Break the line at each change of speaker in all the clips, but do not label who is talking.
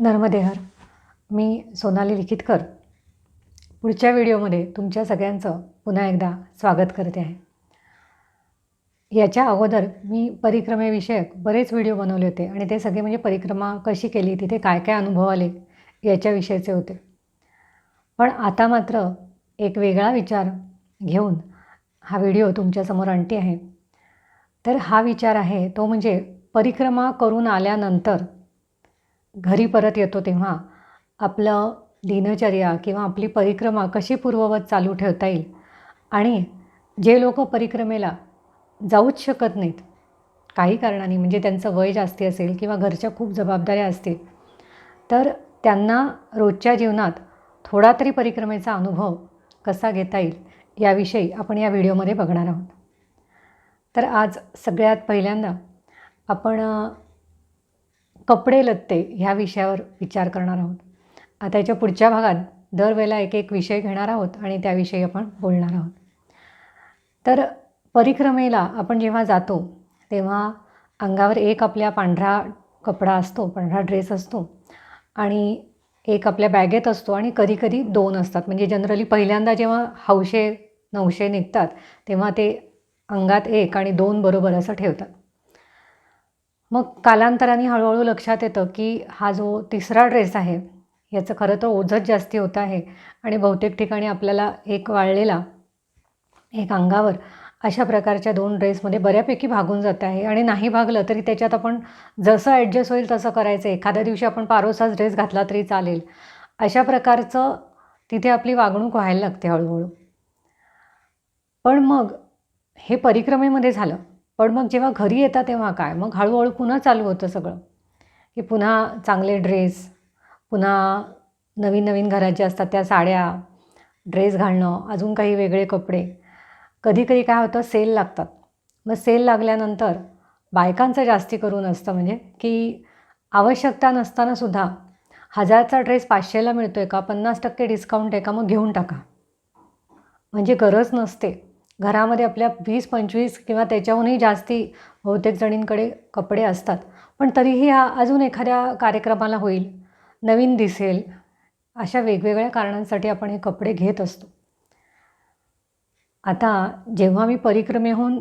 नर्मदेहर. मी सोनाली लिखितकर. पुढच्या व्हिडिओमध्ये तुमच्या सगळ्यांचं पुन्हा एकदा स्वागत करते आहे. याच्या अगोदर मी परिक्रमेविषयक बरेच व्हिडिओ बनवले होते आणि ते सगळे म्हणजे परिक्रमा कशी केली तिथे काय काय अनुभव आले याच्याविषयीचे होते. पण आता मात्र एक वेगळा विचार घेऊन हा व्हिडिओ तुमच्यासमोर आणते आहे. तर हा विचार आहे तो म्हणजे परिक्रमा करून आल्यानंतर घरी परत येतो तेव्हा आपलं दिनचर्या किंवा आपली परिक्रमा कशी पूर्ववत चालू ठेवता येईल? आणि जे लोक परिक्रमेला जाऊच शकत नाहीत काही कारणाने म्हणजे त्यांचं वय जास्ती असेल किंवा घरच्या खूप जबाबदाऱ्या असतील तर त्यांना रोजच्या जीवनात थोडा तरी परिक्रमेचा अनुभव कसा घेता येईल याविषयी आपण या व्हिडिओमध्ये बघणार आहोत. तर आज सगळ्यात पहिल्यांदा आपण कपडे लत्ते ह्या विषयावर विचार करणार आहोत. आता याच्या पुढच्या भागात दरवेळेला एक एक विषय घेणार आहोत आणि त्याविषयी आपण बोलणार आहोत. तर परिक्रमेला आपण जेव्हा जातो तेव्हा अंगावर एक आपल्या पांढरा कपडा असतो पांढरा ड्रेस असतो आणि एक आपल्या बॅगेत असतो आणि कधीकधी दोन असतात. म्हणजे जनरली पहिल्यांदा जेव्हा हौशे नऊशे निघतात तेव्हा ते अंगात एक आणि दोन बरोबर असं ठेवतात. मग कालांतराने हळूहळू लक्षात येतं की हा जो तिसरा ड्रेस आहे याचं खरं तर ओझंच जास्ती होतं आहे आणि बहुतेक ठिकाणी आपल्याला एक वाळलेला एक अंगावर अशा प्रकारच्या दोन ड्रेसमध्ये बऱ्यापैकी भागून जात आहे. आणि नाही भागलं तरी त्याच्यात आपण जसं ॲडजस्ट होईल तसं करायचं. एखाद्या दिवशी आपण पारोसाच ड्रेस घातला तरी चालेल. अशा प्रकारचं तिथे आपली वागणूक व्हायला लागते हळूहळू. पण मग हे परिक्रमेमध्ये झालं. पण मग जेव्हा घरी येता तेव्हा काय? मग हळूहळू पुन्हा चालू होतं सगळं. की पुन्हा चांगले ड्रेस पुन्हा नवीन नवीन घराच्या असतात त्या साड्या ड्रेस घालणं अजून काही वेगळे कपडे. कधी कधी काय होतं सेल लागतात. मग सेल लागल्यानंतर बायकांचं जास्ती करून असतं. म्हणजे की आवश्यकता नसतानासुद्धा हजारचा ड्रेस पाचशेला मिळतो आहे का? पन्नास टक्के डिस्काउंट आहे का? मग घेऊन टाका. म्हणजे गरज नसते. घरामध्ये आपल्या वीस पंचवीस किंवा त्याच्याहूनही जास्ती बहुतेक जणींकडे कपडे असतात. पण तरीही हा अजून एखाद्या कार्यक्रमाला होईल नवीन दिसेल अशा वेगवेगळ्या कारणांसाठी आपण हे कपडे घेत असतो. आता जेव्हा मी परिक्रमेहून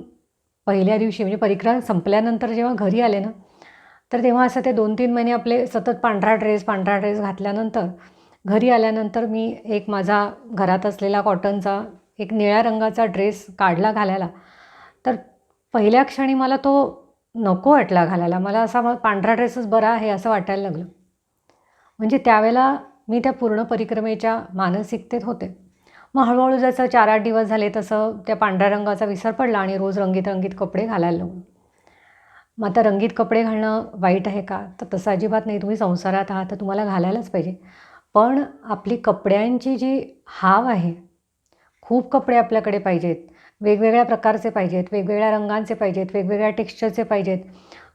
पहिल्या दिवशी म्हणजे परिक्रमा संपल्यानंतर जेव्हा घरी आले ना तर तेव्हा असं ते दोन तीन महिने आपले सतत पांढरा ड्रेस पांढरा ड्रेस घातल्यानंतर घरी आल्यानंतर मी एक माझा घरात असलेला कॉटनचा एक निळ्या रंगाचा ड्रेस काढला घालायला. तर पहिल्या क्षणी मला तो नको वाटला घालायला. मला असा मग पांढरा ड्रेसच बरा आहे असं वाटायला लागलं. म्हणजे त्यावेळेला मी त्या पूर्ण परिक्रमेच्या मानसिकतेत होते. मग हळूहळू जसं चार आठ दिवस झाले तसं त्या पांढऱ्या रंगाचा विसर पडला आणि रोज रंगीत रंगीत कपडे घालायला लागलो. मग आता रंगीत कपडे घालणं वाईट आहे का? तर तसं अजिबात नाही. तुम्ही संसारात आहात तर तुम्हाला घालायलाच पाहिजे. पण आपली कपड्यांची जी हाव आहे खूप कपडे आपल्याकडे पाहिजेत. वेगवेगळ्या प्रकारचे पाहिजेत वेगवेगळ्या रंगांचे पाहिजेत वेगवेगळ्या टेक्स्चरचे पाहिजेत.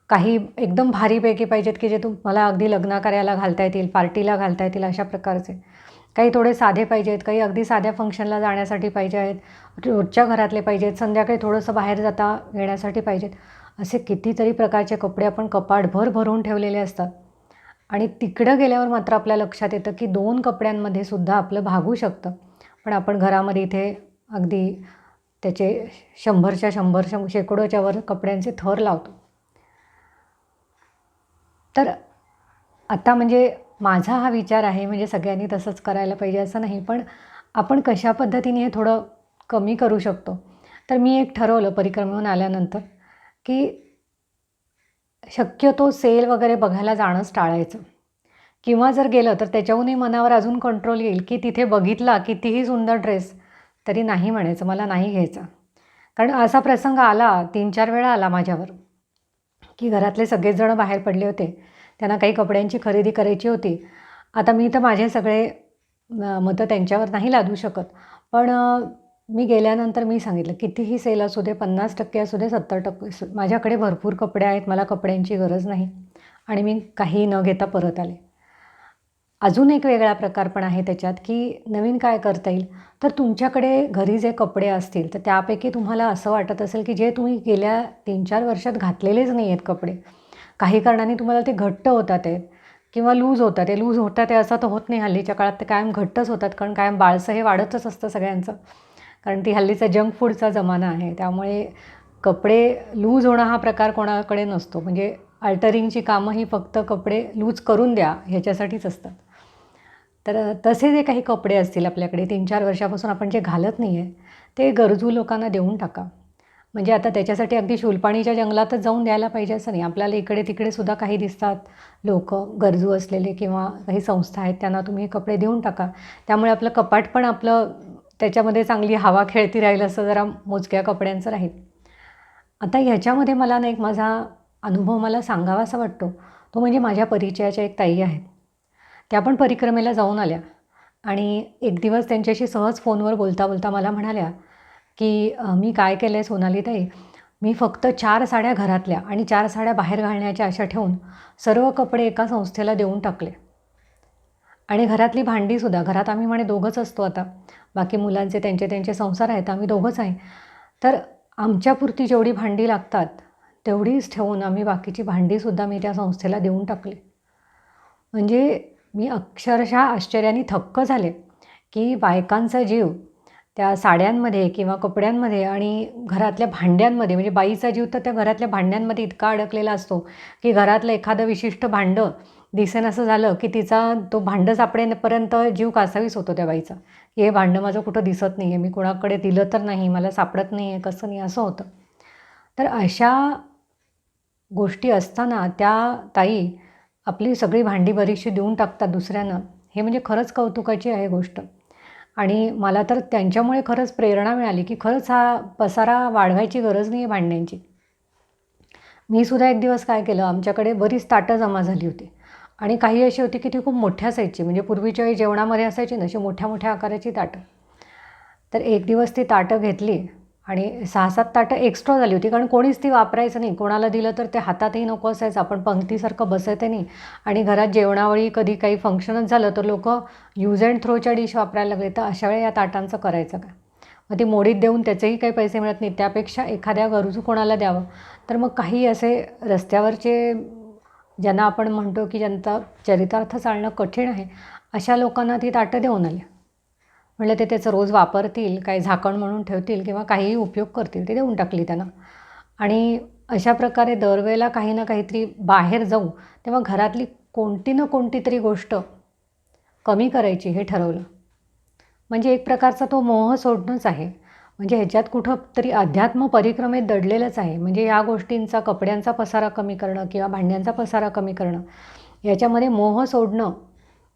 काही एकदम भारीपैकी पाहिजेत की जे तुम्हाला अगदी लग्नाकार्याला घालता येतील पार्टीला घालता येतील अशा प्रकारचे. काही थोडे साधे पाहिजेत काही अगदी साध्या फंक्शनला जाण्यासाठी पाहिजे आहेत रोजच्या घरातले पाहिजेत संध्याकाळी थोडंसं बाहेर जाता येण्यासाठी पाहिजेत. असे कितीतरी प्रकारचे कपडे आपण कपाटभर भरून ठेवलेले असतात. आणि तिकडं गेल्यावर मात्र आपल्या लक्षात येतं की दोन कपड्यांमध्ये सुद्धा आपलं भागू शकतं. पण आपण घरामध्ये इथे अगदी त्याचे शंभरच्या शंभर शं शेकडोच्या वर कपड्यांचे थर लावतो. तर आता म्हणजे माझा हा विचार आहे म्हणजे सगळ्यांनी तसंच करायला पाहिजे असं नाही पण आपण कशा पद्धतीने हे थोडं कमी करू शकतो? तर मी एक ठरवलं परिक्रमेहून आल्यानंतर की शक्यतो सेल वगैरे बघायला जाणंच टाळायचं. किंवा जर गेलं तर त्याच्याहूनही मनावर अजून कंट्रोल येईल की तिथे बघितला कितीही सुंदर ड्रेस तरी नाही म्हणायचं मला नाही घ्यायचा. कारण असा प्रसंग आला तीन चार वेळा आला माझ्यावर की घरातले सगळेचजण बाहेर पडले होते. त्यांना काही कपड्यांची खरेदी करायची होती. आता मी तर माझे सगळे मतं त्यांच्यावर नाही लादू शकत. पण मी गेल्यानंतर मी सांगितलं कितीही सेल असू दे पन्नास टक्के असू दे सत्तर टक्के असू माझ्याकडे भरपूर कपडे आहेत मला कपड्यांची गरज नाही. आणि मी काही न घेता परत आले. अजून एक वेगळा प्रकार पण आहे त्याच्यात की नवीन काय करता येईल? तर तुमच्याकडे घरी जे कपडे असतील तर त्यापैकी तुम्हाला असं वाटत असेल की जे तुम्ही गेल्या तीन चार वर्षात घातलेलेच नाही आहेत कपडे. काही कारणाने तुम्हाला ते घट्ट होतात आहेत किंवा लूज होतात ते. लूज होतात ते असं तर होत नाही हल्लीच्या काळात ते कायम घट्टच होतात कारण कायम बाळसं हे वाढतच असतं सगळ्यांचं. कारण ती हल्लीचा जंक फूडचा जमाना आहे. त्यामुळे कपडे लूज होणं हा प्रकार कोणाकडे नसतो. म्हणजे अल्टरिंगची कामं ही फक्त कपडे लूज करून द्या ह्याच्यासाठीच असतात. तर तसे जे काही कपडे असतील आपल्याकडे तीन चार वर्षापासून आपण जे घालत नाही आहे ते गरजू लोकांना देऊन टाका. म्हणजे आता त्याच्यासाठी अगदी शूलपाणीच्या जंगलातच जाऊन द्यायला पाहिजे असं नाही. आपल्याला इकडे तिकडे सुद्धा काही दिसतात लोक गरजू असलेले किंवा काही संस्था आहेत त्यांना तुम्ही कपडे देऊन टाका. त्यामुळे आपलं कपाट पण आपलं त्याच्यामध्ये चांगली हवा खेळती राहील असं जरा मोजक्या कपड्यांचं राहील. आता ह्याच्यामध्ये मला ना एक माझा अनुभव मला सांगावासा वाटतो. तो म्हणजे माझ्या परिचयाच्या एक ताई आहेत. त्या पण परिक्रमेला जाऊन आल्या. आणि एक दिवस त्यांच्याशी सहज फोनवर बोलता बोलता मला म्हणाल्या की मी काय केलं आहे सोनालीताई मी फक्त चार साड्या घरातल्या आणि चार साड्या बाहेर घालण्याच्या अशा ठेवून सर्व कपडे एका संस्थेला देऊन टाकले. आणि घरातली भांडीसुद्धा घरात आम्ही म्हणे दोघंच असतो आता. बाकी मुलांचे त्यांचे त्यांचे संसार आहेत आम्ही दोघंच आहे. तर आमच्यापुरती जेवढी भांडी लागतात तेवढीच ठेवून आम्ही बाकीची भांडीसुद्धा मी त्या संस्थेला देऊन टाकली. म्हणजे मी अक्षरशः आश्चर्याने थक्क झाले की बायकांचा जीव त्या साड्यांमध्ये किंवा कपड्यांमध्ये आणि घरातल्या भांड्यांमध्ये म्हणजे बाईचा जीव तर त्या घरातल्या भांड्यांमध्ये इतका अडकलेला असतो की घरातलं एखादं विशिष्ट भांडं दिसेन असं झालं की तिचा तो भांडं सापडेपर्यंत जीव कासावीस होतो त्या बाईचा. की हे भांडं माझं कुठं दिसत नाही आहे मी कोणाकडे दिलं तर नाही मला सापडत नाही आहे कसं नाही असं होतं. तर अशा गोष्टी असताना त्या ताई आपली सगळी भांडी बरीचशी देऊन टाकतात दुसऱ्यांना. हे म्हणजे खरंच कौतुकाची आहे गोष्ट. आणि मला तर त्यांच्यामुळे खरंच प्रेरणा मिळाली की खरंच हा पसारा वाढवायची गरज नाही आहे भांड्यांची. मी सुद्धा एक दिवस काय केलं आमच्याकडे बरीच ताटं जमा झाली होती. आणि काही अशी होती की ती खूप मोठ्या असायची म्हणजे पूर्वीच्या वेळी जेवणामध्ये असायची ना अशी मोठ्या मोठ्या आकाराची ताटं. तर एक दिवस ती ताटं घेतली. आणि सहा सात ताटं एक्स्ट्रा झाली होती. कारण कोणीच ती वापरायचं नाही. कोणाला दिलं तर ते हातातही नको असायचं. आपण पंक्तीसारखं बसायचं नाही. आणि घरात जेवणावेळी कधी काही फंक्शनच झालं तर लोक यूज अँड थ्रोच्या डिश वापरायला लागले. तर अशा वेळी या ताटांचं करायचं काय मग ती मोडीत देऊन त्याचेही काही पैसे मिळत नाही. त्यापेक्षा एखाद्या गरजू कोणाला द्यावं? तर मग काही असे रस्त्यावरचे ज्यांना आपण म्हणतो की ज्यांचा चरितार्थ चालणं कठीण आहे अशा लोकांना ती ताटं देऊन आली म्हणलं ते त्याचं रोज वापरतील काही झाकण म्हणून ठेवतील किंवा काहीही उपयोग करतील ते देऊन टाकली त्यांना. आणि अशा प्रकारे दरवेळेला काही ना काहीतरी बाहेर जाऊ तेव्हा घरातली कोणती ना कोणती तरी गोष्ट कमी करायची हे ठरवलं. म्हणजे एक प्रकारचा तो मोह सोडणंच आहे. म्हणजे ह्याच्यात कुठं तरी अध्यात्म परिक्रमेत दडलेलंच आहे. म्हणजे या गोष्टींचा कपड्यांचा पसारा कमी करणं किंवा भांड्यांचा पसारा कमी करणं याच्यामध्ये मोह सोडणं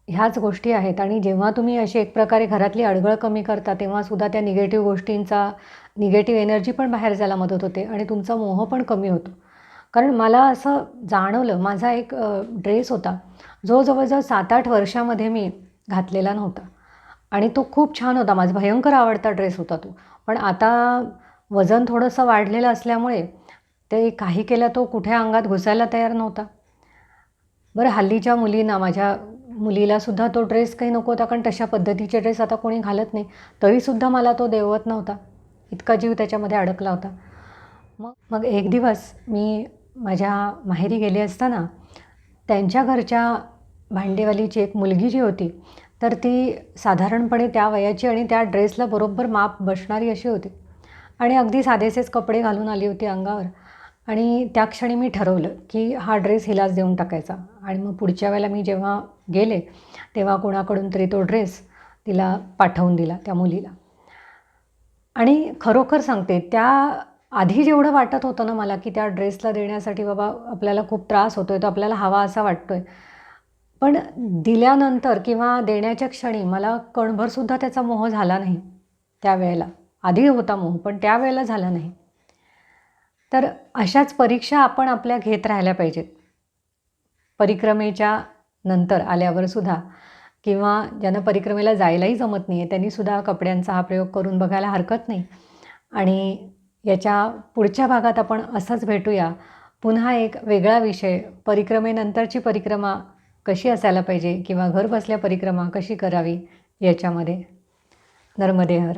ह्याच गोष्टी आहेत. आणि जेव्हा तुम्ही अशी एक प्रकारे घरातली अडगळ कमी करता तेव्हासुद्धा त्या निगेटिव्ह गोष्टींचा निगेटिव्ह एनर्जी पण बाहेर जायला मदत होते आणि तुमचा मोह पण कमी होतो. कारण मला असं जाणवलं माझा एक ड्रेस होता. जो जवळजवळ सात आठ वर्षामध्ये मी घातलेला नव्हता. आणि तो खूप छान होता. माझा भयंकर आवडता ड्रेस होता तो. पण आता वजन थोडंसं वाढलेलं असल्यामुळे ते काही केलं तो कुठे अंगात घुसायला तयार नव्हता. बरं हल्लीच्या मुलींना माझ्या मुलीलासुद्धा तो ड्रेस काही नको होता कारण तशा पद्धतीचे ड्रेस आता कोणी घालत नाही. तरीसुद्धा मला तो देवत नव्हता. इतका जीव त्याच्यामध्ये अडकला होता. मग मग एक दिवस मी माझ्या माहेरी गेले असताना त्यांच्या घरच्या भांडेवालीची एक मुलगी जी होती तर ती साधारणपणे त्या वयाची आणि त्या ड्रेसला बरोबर माप बसणारी अशी होती. आणि अगदी साधेसेच कपडे घालून आली होती अंगावर. आणि त्या क्षणी मी ठरवलं की हा ड्रेस हिलाच देऊन टाकायचा. आणि मग पुढच्या वेळेला मी जेव्हा गेले तेव्हा कोणाकडून तरी तो ड्रेस तिला पाठवून दिला त्या मुलीला. आणि खरोखर सांगते त्या आधी जेवढं वाटत होतं ना मला की त्या ड्रेसला देण्यासाठी बाबा आपल्याला खूप त्रास होतो आहे तो आपल्याला हवा असा वाटतो आहे पण दिल्यानंतर किंवा देण्याच्या क्षणी मला कणभरसुद्धा त्याचा मोह झाला नाही त्यावेळेला आधी होता मोह पण त्यावेळेला झाला नाही. तर अशाच परीक्षा आपण आपल्या घेत राहिल्या पाहिजेत. परिक्रमेच्या नंतर आल्यावर सुद्धा किंवा ज्यांना परिक्रमेला जायलाही जमत नाही आहे त्यांनीसुद्धा कपड्यांचा हा प्रयोग करून बघायला हरकत नाही. आणि याच्या पुढच्या भागात आपण असंच भेटूया. पुन्हा एक वेगळा विषय परिक्रमेनंतरची परिक्रमा कशी असायला पाहिजे किंवा घर बसल्या परिक्रमा कशी करावी याच्यामध्ये नर्मदेहर.